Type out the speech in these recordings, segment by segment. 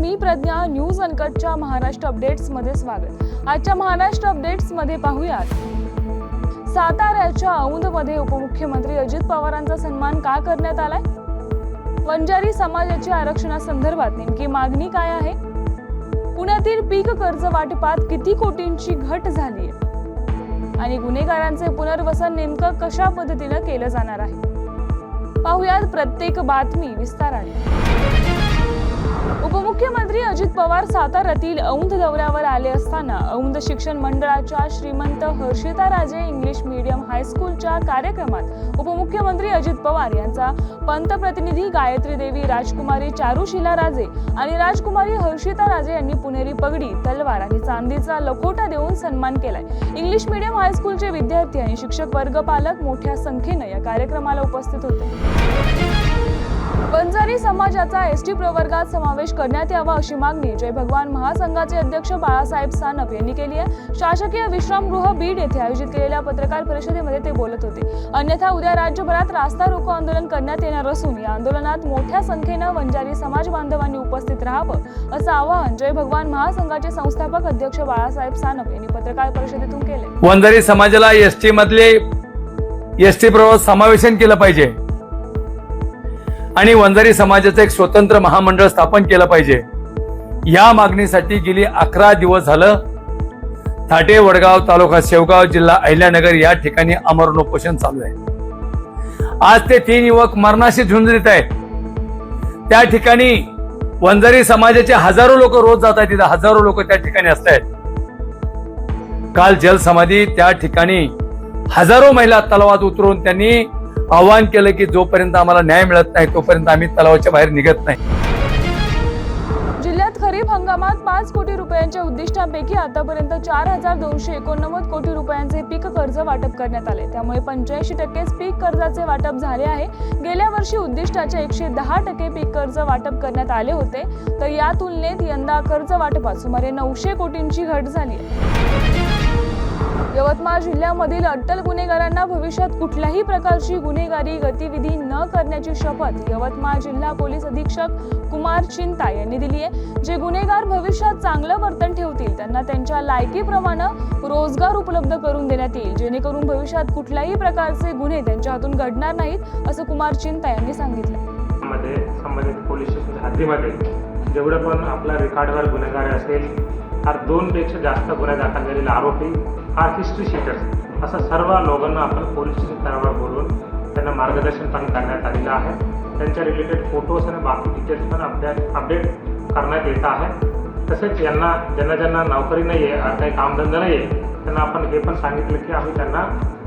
मी Pragya news अनकटच्या महाराष्ट्र अपडेट्समध्ये स्वागत. आजच्या महाराष्ट्र अपडेट्समध्ये पाहूयात. साताऱ्याच्या औंधमध्ये उपमुख्यमंत्री अजित पवारांचा सन्मान का करण्यात आलाय? वंजारी समाजाच्या आरक्षणासंदर्भात नेमकी मागणी काय आहे? पुण्यातील पीक कर्ज वाटपात किती कोटींची घट झाली आहे आणि गुन्हेगारांचे पुनर्वसन नेमकं कशा पद्धतीनं केलं जाणार आहे? पाहुयात प्रत्येक बातमी विस्ताराने. उपमुख्यमंत्री अजित पवार साताऱ्यातील औंध दौऱ्यावर आले असताना औंध शिक्षण मंडळाच्या श्रीमंत हर्षिता राजे इंग्लिश मीडियम हायस्कूलच्या कार्यक्रमात उपमुख्यमंत्री अजित पवार यांचा पंतप्रतिनिधी गायत्री देवी राजकुमारी चारुशिला राजे आणि राजकुमारी हर्षिता राजे यांनी पुणेरी पगडी तलवार आणि चांदीचा लखोटा देऊन सन्मान केलाय. इंग्लिश मीडियम हायस्कूलचे विद्यार्थी आणि शिक्षक वर्ग पालक मोठ्या संख्येनं या कार्यक्रमाला उपस्थित होते. बंजारी समाजाचा एस टी प्रवर्गात समावेश करण्यात यावा अशी मागणी जय भगवान महासंघाचे अध्यक्ष बाळासाहेब सानप यांनी केली आहे. शासकीय विश्रामगृह बीड येथे आयोजित केलेल्या पत्रकार परिषदेमध्ये ते बोलत होते. अन्यथा उद्या राज्यभरात रास्ता रोको आंदोलन करण्यात येणार असून या आंदोलनात मोठ्या संख्येनं बंजारी समाज बांधवांनी उपस्थित राहावं असं आवाहन जय भगवान महासंघाचे संस्थापक अध्यक्ष बाळासाहेब सानप यांनी पत्रकार परिषदेतून केले वंजारी समाजाला एस टी मधले एस टी प्रवास समावेशन केलं पाहिजे. आणि वंजारी समाजाचं एक स्वतंत्र महामंडळ स्थापन केलं पाहिजे. या मागणीसाठी गेली अकरा दिवस झालं. थाटे वडगाव तालुका शेवगाव जिल्हा अहिल्यानगर या ठिकाणी अमरण उपोषण चालू आहे. आज ते तीन युवक मरणाशी झुंज देत आहेत. त्या ठिकाणी वंजारी समाजाचे हजारो लोक रोज जात आहेत. तिथं हजारो लोक त्या ठिकाणी असत आहेत. काल जलसमाधी त्या ठिकाणी हजारो महिला तलावात उतरून त्यांनी आवाहन केलं की जोपर्यंत आम्हाला न्याय मिळत नाही तोपर्यंत आम्ही तलावाच्या बाहेर निघत नाही. जिल्ह्यात खरीप हंगामात पाच कोटी रुपयांच्या उद्दिष्टांपैकी आतापर्यंत चार हजार दोनशे एकोणनव्वद कोटी रुपयांचे पीक कर्ज वाटप करण्यात आले. त्यामुळे पंच्याऐंशी टक्केच पीक कर्जाचे वाटप झाले आहे. गेल्या वर्षी उद्दिष्टाच्या एकशे दहा टक्के पीक कर्ज वाटप करण्यात आले होते. तर या तुलनेत यंदा कर्ज वाटपात सुमारे नऊशे कोटींची घट झाली आहे. यवतमाळ जिल्ह्यामधील अट्टल गुन्हेगारांना भविष्यात कुठल्याही प्रकारची गुन्हेगारी गतिविधी न करण्याची शपथ यवतमाळ जिल्हा पोलीस अधीक्षक कुमार चिंता यांनी दिली आहे. जे गुन्हेगार भविष्यात चांगलं वर्तन ठेवतील त्यांना त्यांच्या लायकीप्रमाणे रोजगार उपलब्ध करून देण्यात येईल. जेणेकरून भविष्यात कुठल्याही प्रकारचे गुन्हे त्यांच्या हातून घडणार नाहीत असं कुमार चिंता यांनी सांगितलं. मध्ये संबंधित पोलीस हद्दीमध्ये जेवढं पण आपल्या रेकॉर्डवर गुन्हेगार असेल हा दोनपेक्षा जास्त गुन्हे दाखल झालेला आरोपी हा हिस्ट्री शीटर्स असं सर्व लोकांना आपण पोलीस स्टेशन स्तरावर बोलून त्यांना मार्गदर्शन पण करण्यात आलेलं आहे. त्यांच्या रिलेटेड फोटोज आणि बाकी डिटेल्स पण अपडेट अपडेट करण्यात येत आहे. तसेच यांना ज्यांना ज्यांना नोकरी नाही आहे काही कामधंदा नाही आहे त्यांना आपण हे पण सांगितलं की आम्ही त्यांना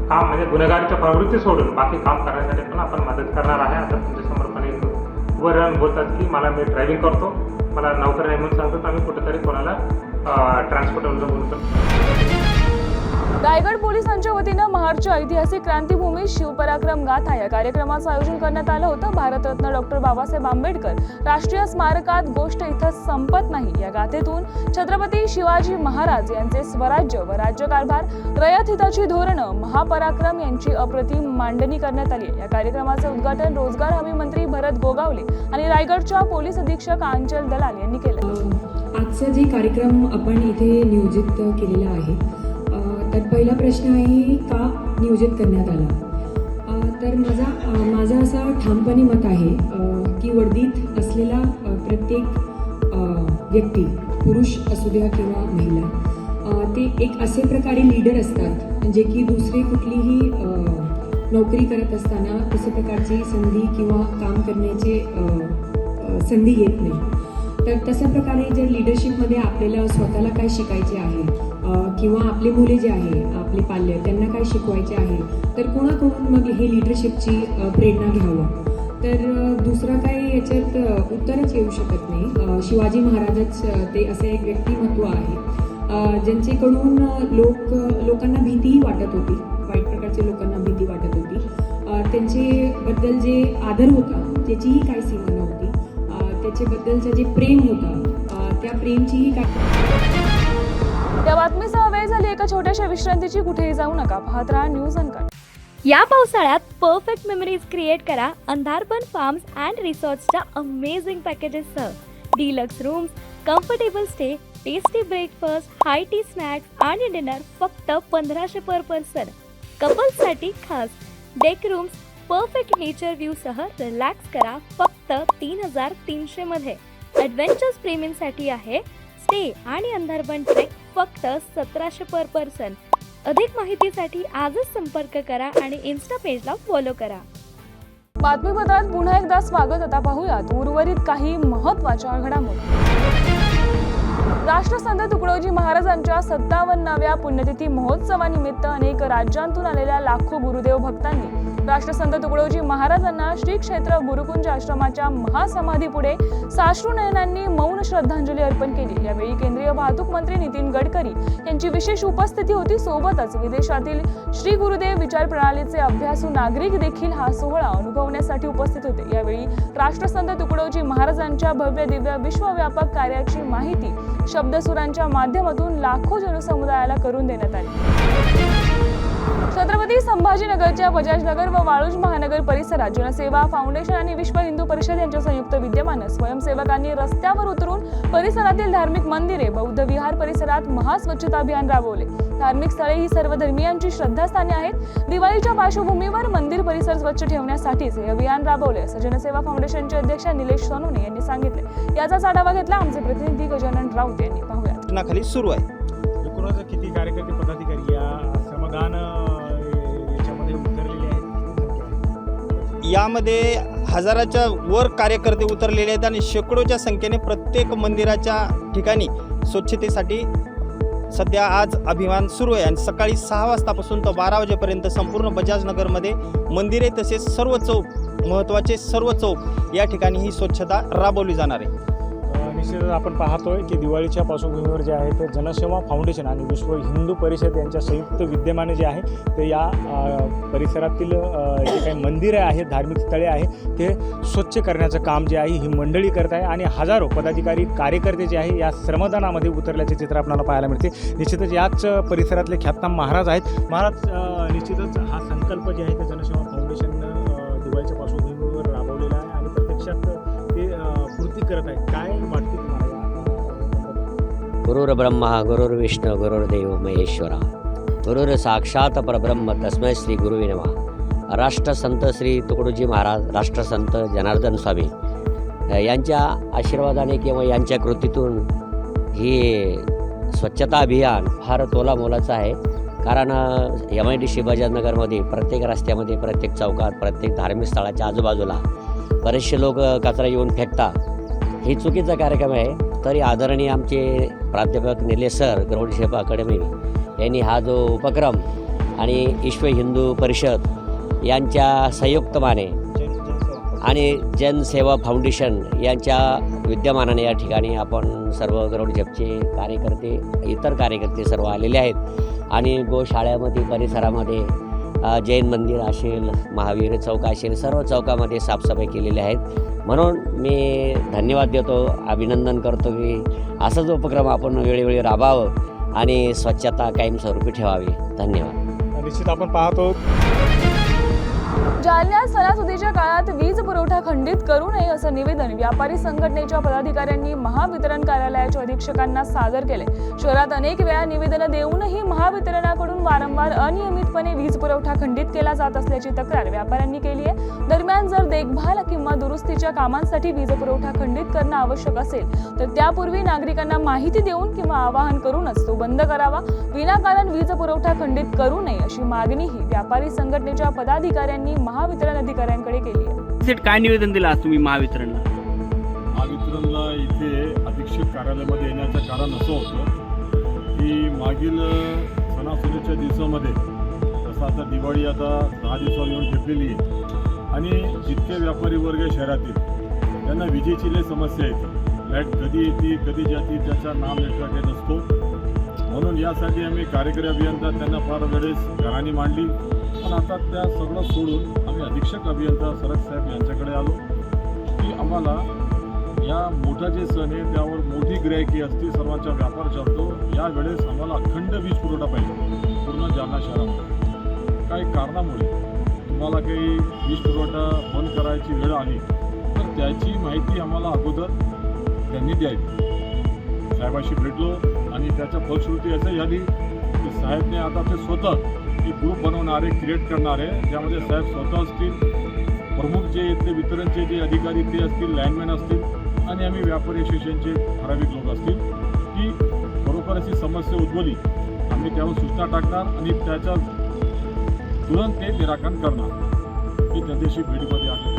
काम म्हणजे गुन्हेगारीच्या प्रवृत्ती सोडून बाकी काम करण्यासाठी पण आपण मदत करणार आहे. आता तुमच्यासमोर पण एक उभं राहून बोलतात की मला मी ड्रायव्हिंग करतो. मला नोकरी नाही म्हणून सांगतो. तर आम्ही कुठेतरी कोणाला ट्रान्सपोर्टरला बोलतो. रायगड पोलिसांच्या वतीनं महारच्या ऐतिहासिक क्रांतीभूमी शिवपराक्रम गाथा या कार्यक्रमाचं आयोजन करण्यात आलं होतं. भारतरत्न डॉक्टर बाबासाहेब आंबेडकर राष्ट्रीय स्मारकात गोष्ट इथं संपत नाही. या गाथेतून छत्रपती शिवाजी महाराज यांचे स्वराज्य व राज्यकारभार रयत हिताची धोरणं महापराक्रम यांची अप्रतिम मांडणी करण्यात आली या कार्यक्रमाचं उद्घाटन रोजगार हमी मंत्री भरत गोगावले आणि रायगडच्या पोलीस अधीक्षक आंचल दलाल यांनी केलं. आजचा जे कार्यक्रम आपण इथे नियोजित केलेला आहे तर पहिला प्रश्न आहे का नियोजित करण्यात आला? तर माझा माझा असा ठामपणे मत आहे की वर्दीत असलेला प्रत्येक व्यक्ती पुरुष असू द्या किंवा महिला ते एक असे प्रकारे लीडर असतात जे की दुसरे कुठलीही नोकरी करत असताना तशा प्रकारची संधी किंवा काम करण्याचे संधी येत नाही. तर तशा प्रकारे जर लिडरशिपमध्ये आपल्याला स्वतःला काय शिकायचे आहे किंवा आपले मुले जे आहे आपले पाल्य त्यांना काय शिकवायचे आहे तर कोणाकडून मग हे लिडरशिपची प्रेरणा घ्यावं? तर दुसरं काही याच्यात उत्तरच येऊ शकत नाही. शिवाजी महाराजच ते असे एक व्यक्तिमत्व आहे ज्यांचेकडून ज्यांच्याकडून लोक लोकांना भीतीही वाटत होती वाईट प्रकारच्या लोकांना भीती वाटत होती. त्यांचेबद्दल जे आदर होता त्याचीही काही सीमा नव्हती. त्याच्याबद्दलचं जे प्रेम होतं त्या प्रेमचीही काय या बातमीसह वेळ झाली एका छोट्याशा विश्रांतीची कुठेही जाऊ नका. पाहत राहा न्यूज अनकट या पावसाळ्यात परफेक्ट मेमरीज क्रिएट करा अंधारबन फार्म्स अँड रिसॉर्ट्सच्या amazing पॅकेजेससह deluxe rooms comfortable stay tasty breakfast high tea snacks आणि डिनर फक्त पंधराशे पर पर्सन कपल्ससाठी खास. डेक रूम्स परफेक्ट नेचर व्ह्यूसह रिलॅक्स करा फक्त तीन हजार तीनशेमध्ये ॲडव्हेंचर्स प्रेमींसाठी आहे. स्टे आणि अंधारबन ट्रेक फक्त सतराशे पर पर्सन अधिक माहितीसाठी आजच संपर्क करा आणि इन्स्टा पेजला फॉलो करा. बातमीपत्रात पुन्हा एकदा स्वागत. आता पाहूयात उर्वरित काही महत्त्वाच्या घडामोडी राष्ट्रसंत तुकडोजी महाराजांच्या सत्तावन्नाव्या पुण्यतिथी महोत्सवानिमित्त अनेक राज्यांतून आलेल्या लाखो गुरुदेव भक्तांनी राष्ट्रसंत तुकडोजी महाराजांना श्री क्षेत्र गुरुकुंज आश्रमाच्या महासमाधी पुढे मौन श्रद्धांजली अर्पण केली. यावेळी केंद्रीय वाहतूक मंत्री नितीन गडकरी यांची विशेष उपस्थिती होती. सोबतच विदेशातील श्री गुरुदेव विचार प्रणालीचे अभ्यासू नागरिक देखील हा सोहळा अनुभवण्यासाठी उपस्थित होते. यावेळी राष्ट्रसंत तुकडोजी महाराजांच्या भव्य दिव्य विश्वव्यापक कार्याची माहिती शब्दसुरांच्या माध्यमातून लाखो जनसमुदायाला करून देण्यात आली. छत्रपती संभाजीनगरच्या बजाजनगर व वाळूज महानगर परिसरात जनसेवा फाउंडेशन आणि विश्व हिंदू परिषद यांच्या संयुक्त विद्यमानं स्वयंसेवकांनी रस्त्यावर उतरून परिसरातील धार्मिक मंदिरे बौद्ध विहार परिसरात महास्वच्छता अभियान राबवले. धार्मिक स्थळे ही सर्व धर्मियांची श्रद्धास्थाने आहेत. दिवाळीच्या पार्श्वभूमीवर मंदिर परिसर स्वच्छ ठेवण्यासाठीच हे अभियान राबवले असं जनसेवा फाउंडेशनचे अध्यक्ष निलेश सोनवणे यांनी सांगितले. याचाच आढावा घेतला आमचे प्रतिनिधी गजानन राऊत यांनी. पाहूया सुरू आहे. किती कार्यकर्ते पदाधिकारी या श्रमदान याच्यामध्ये उतरलेले आहेत. यामध्ये हजाराच्या वर कार्यकर्ते उतरलेले आहेत आणि शेकडोच्या संख्येने प्रत्येक मंदिराच्या ठिकाणी स्वच्छतेसाठी सध्या आज अभियान सुरू आहे. आणि सकाळी सहा वाजतापासून तर बारा वाजेपर्यंत संपूर्ण बजाजनगरमध्ये मंदिरे तसेच सर्व चौक महत्त्वाचे सर्व चौक या ठिकाणी ही स्वच्छता राबवली जाणार आहे. परिषदेत निश्चितच आपण पाहतोय की दिवाळीच्या पार्श्वभूमीवर जे आहे ते जनसेवा फाउंडेशन आणि विश्व हिंदू परिषद यांच्या संयुक्त विद्यमाने जे आहे ते या परिसरातील जे काही मंदिरे आहेत धार्मिक स्थळे आहेत ते स्वच्छ करण्याचं काम जे आहे ही मंडळी करत आहे आणि हजारो पदाधिकारी कार्यकर्ते जे आहे या श्रमदानामध्ये उतरल्याचे चित्र आपल्याला पाहायला मिळते. निश्चितच याच परिसरातले ख्यातनाम महाराज आहेत. महाराज निश्चितच हा संकल्प जे आहे ते जनसेवा फाउंडेशननं दिवाळीच्या पार्श्वभूमीवर राबवलेला आहे आणि प्रत्यक्षात ते पूर्ती करत आहेत. काय गुरुर् ब्रह्मा या- गुरुर्विष्णू गुरुर्देव महेश्वरा. गुरुर साक्षात परब्रह्म तस्मय श्री गुरुवे नमः. राष्ट्रसंत श्री तुकडोजी महाराज राष्ट्रसंत जनार्दन स्वामी यांच्या आशीर्वादाने किंवा यांच्या कृतीतून ही स्वच्छता अभियान फार तोला मोलाचं आहे. कारण एम आय डी सी बजाजनगरमध्ये प्रत्येक रस्त्यामध्ये प्रत्येक चौकात प्रत्येक धार्मिक स्थळाच्या आजूबाजूला बरेचसे लोक कचरा येऊन फेकतात. ही चुकीचा कार्यक्रम आहे. तरी आदरणीय आमचे प्राध्यापक निलेश सर गौडशेप अकॅडमी. यांनी हा जो उपक्रम आणि विश्व हिंदू परिषद यांच्या संयुक्तमाने आणि जनसेवा फाउंडेशन यांच्या विद्यमानाने या ठिकाणी आपण सर्व गरुडझेपचे कार्यकर्ते इतर कार्यकर्ते सर्व आलेले आहेत. आणि गोशाळ्यामध्ये परिसरामध्ये जैन मंदिर असेल महावीर चौक असेल सर्व चौकामध्ये साफसफाई केलेली आहेत. म्हणून मी धन्यवाद देतो अभिनंदन करतो की असाच उपक्रम आपण वेळोवेळी राबावं आणि स्वच्छता कायमस्वरूपी ठेवावी. धन्यवाद. निश्चित आपण पाहतो. जालन्यात सणासुदीच्या काळात वीज पुरवठा खंडित करू नये असं निवेदन व्यापारी संघटनेच्या पदाधिकाऱ्यांनी महावितरण कार्यालयाच्या अधीक्षकांना सादर केले. शहरात अनेक वेळा निवेदनं देऊनही महावितरणाकडून वारंवार अनियमितपणे वीज पुरवठा खंडित केला जात असल्याची तक्रार व्यापाऱ्यांनी केली आहे. दरम्यान जर देखभाल किंवा दुरुस्तीच्या कामांसाठी वीज पुरवठा खंडित करणं आवश्यक असेल तर त्यापूर्वी नागरिकांना माहिती देऊन किंवा आवाहन करूनच तो बंद करावा. विनाकारण वीज पुरवठा खंडित करू नये अशी मागणीही व्यापारी संघटनेच्या पदाधिकाऱ्यांनी महावितरण अधिकाऱ्यांकडे केली आहे. सेट काय निवेदन दिलं आज तुम्ही महावितरणला? महावितरणला इथे अधीक्षक कार्यालयामध्ये येण्याचं कारण असं होतं की मागील सणासुदीच्या दिवसामध्ये जसं आता दिवाळी आता दहा दिवसावर येऊन ठेपलेली आहे आणि जितके व्यापारी वर्ग आहे शहरातील त्यांना विजेची लय समस्या येते. लाइट कधी येते कधी जाते त्याचा नाम लेखा काही नसतो. म्हणून यासाठी आम्ही कार्यकारी अभियंता त्यांना फार वेळेस घराणी मांडली. पण आता त्या सगळं सोडून आम्ही अधीक्षक अभियंता सरक साहेब यांच्याकडे आलो की आम्हाला या मोठा जे सण आहे त्यावर मोठी गिरायकी असते सर्वांचा व्यापार चालतो. यावेळेस आम्हाला अखंड वीज पुरवठा पाहिजे पूर्ण जालना शहरामध्ये. काही कारणामुळे तुम्हाला काही वीज पुरवठा बंद करायची वेळ आली तर त्याची माहिती आम्हाला अगोदर त्यांनी द्यावी साहेबाशी भेटलो आणि त्याच्या फलश्रुती असं झाली की साहेबने आता ते स्वतः की ग्रुप बनवणारे क्रिएट करणारे ज्यामध्ये साहेब स्वतः असतील प्रमुख जे इथले वितरणचे जे अधिकारी ते असतील लाईनमॅन असतील आणि आम्ही व्यापारी असोसिएशनचे ठराविक लोक असतील की बरोबर अशी समस्या उद्भवली आम्ही त्यावर सूचना टाकणार आणि त्याच्या तुरंत ते निराकरण करणार. हे त्यांच्याशी भेटीमध्ये आहे.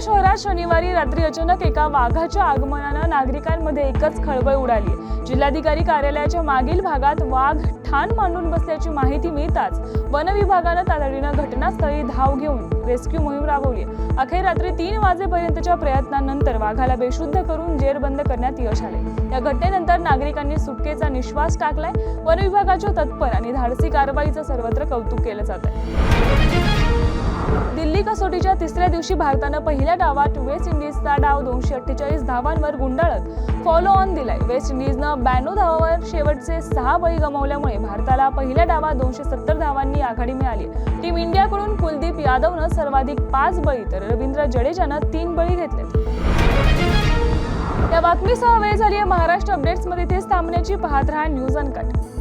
शहरात शनिवारी रात्री अचानक एका वाघाच्या आगमनानं नागरिकांमध्ये एकच खळबळ उडाली. जिल्हाधिकारी कार्यालयाच्या मागील भागात वाघ ठाण मांडून बसल्याची माहिती मिळताच वन विभागानं तातडीनं घटनास्थळी धाव घेऊन रेस्क्यू मोहीम राबवली. अखेर रात्री तीन वाजेपर्यंतच्या प्रयत्नानंतर वाघाला बेशुद्ध करून जेरबंद करण्यात यश आले. या घटनेनंतर नागरिकांनी सुटकेचा निश्वास टाकलाय. वन विभागाच्या तत्पर आणि धाडसी कारवाईचं सर्वत्र कौतुक केलं जात आहे दिल्ली कसोटीच्या तिसऱ्या दिवशी भारतानं पहिल्या डावात वेस्ट इंडिजचा डाव दोनशे अठ्ठेचाळीस धावांवर गुंडाळत फॉलो ऑन दिलाय. वेस्ट इंडिजनं ब्याण्णव धावावर शेवटचे सहा बळी गमावल्यामुळे भारताला पहिल्या डावात दोनशे सत्तर धावांनी आघाडी मिळाली. टीम इंडियाकडून कुलदीप यादवनं सर्वाधिक पाच बळी तर रवींद्र जडेजानं तीन बळी घेतलेत या बातमीसह वेळ झाली आहे महाराष्ट्र अपडेट्समध्ये तेच थांबण्याची पाहत राहा न्यूज अनकट.